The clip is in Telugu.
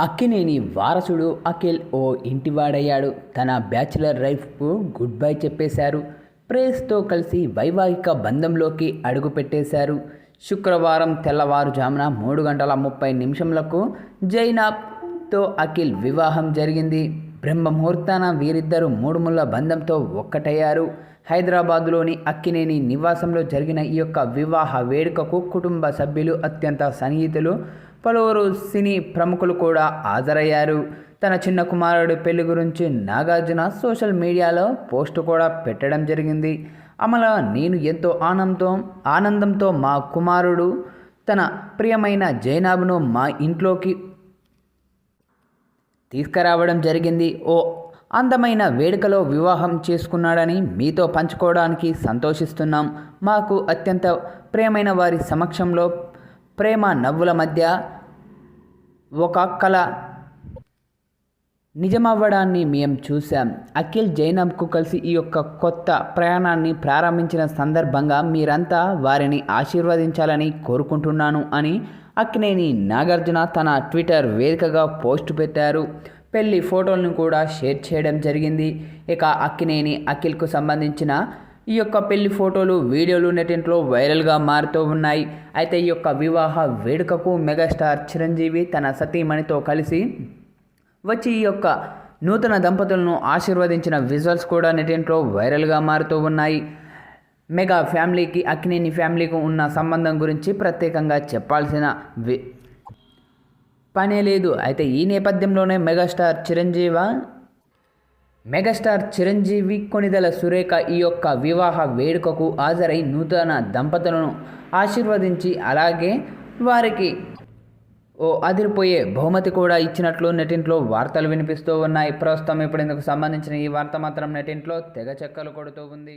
అక్కినేని వారసుడు అఖిల్ ఓ ఇంటివాడయ్యాడు. తన బ్యాచిలర్ లైఫ్కు గుడ్ బై చెప్పేశారు. ప్రేస్తో కలిసి వైవాహిక బంధంలోకి అడుగుపెట్టేశారు శుక్రవారం తెల్లవారుజామున మూడు గంటల ముప్పై నిమిషంలకు జైనాబ్తో అఖిల్ వివాహం జరిగింది. బ్రహ్మముహూర్తాన వీరిద్దరూ మూడు ముళ్ళ బంధంతో ఒక్కటయ్యారు. హైదరాబాదులోని అక్కినేని నివాసంలో జరిగిన ఈ యొక్క వివాహ వేడుకకు కుటుంబ సభ్యులు అత్యంత సన్నిహితులు పలువురు సినీ ప్రముఖులు కూడా హాజరయ్యారు. తన చిన్న కుమారుడు పెళ్ళి గురించి నాగార్జున సోషల్ మీడియాలో పోస్ట్ కూడా పెట్టడం జరిగింది. అమల నేను ఎంతో ఆనందంతో ఆనందంతో మా కుమారుడు తన ప్రియమైన జైనాబ్ను మా ఇంట్లోకి తీసుకురావడం జరిగింది. ఓ అందమైన వేడుకలో వివాహం చేసుకున్నాడని మీతో పంచుకోవడానికి సంతోషిస్తున్నాం. మాకు అత్యంత ప్రియమైన వారి సమక్షంలో ప్రేమ నవ్వుల మధ్య ఒక కళ నిజమవ్వడాన్ని మేము చూశాం. అఖిల్ జైనబ్కు కలిసి ఈ యొక్క కొత్త ప్రయాణాన్ని ప్రారంభించిన సందర్భంగా మీరంతా వారిని ఆశీర్వదించాలని కోరుకుంటున్నాను అని అక్కినేని నాగార్జున తన ట్విట్టర్ వేదికగా పోస్ట్ పెట్టారు. పెళ్ళి ఫోటోలను కూడా షేర్ చేయడం జరిగింది. ఇక అక్కినేని అఖిల్కు సంబంధించిన ఈ యొక్క పెళ్ళి ఫోటోలు వీడియోలు నెటింట్లో వైరల్గా మారుతూ ఉన్నాయి. అయితే ఈ యొక్క వివాహ వేడుకకు మెగాస్టార్ చిరంజీవి తన సతీమణితో కలిసి వచ్చి ఈ యొక్క నూతన దంపతులను ఆశీర్వదించిన విజువల్స్ కూడా నెటింట్లో వైరల్గా మారుతూ ఉన్నాయి. మెగా ఫ్యామిలీకి అక్కినేని ఫ్యామిలీకి ఉన్న సంబంధం గురించి ప్రత్యేకంగా చెప్పాల్సిన వి పనే లేదు. అయితే ఈ నేపథ్యంలోనే మెగాస్టార్ చిరంజీవి మెగాస్టార్ చిరంజీవి కొనిదల సురేఖ ఈ యొక్క వివాహ వేడుకకు హాజరై నూతన దంపతులను ఆశీర్వదించి అలాగే వారికి ఓ అదిరిపోయే బహుమతి కూడా ఇచ్చినట్లు నెటింట్లో వార్తలు వినిపిస్తూ ఉన్నాయి. ప్రస్తుతం ఇప్పుడు ఇందుకు సంబంధించిన ఈ వార్త మాత్రం నెటింట్లో తెగ చెక్కలు కొడుతూ ఉంది.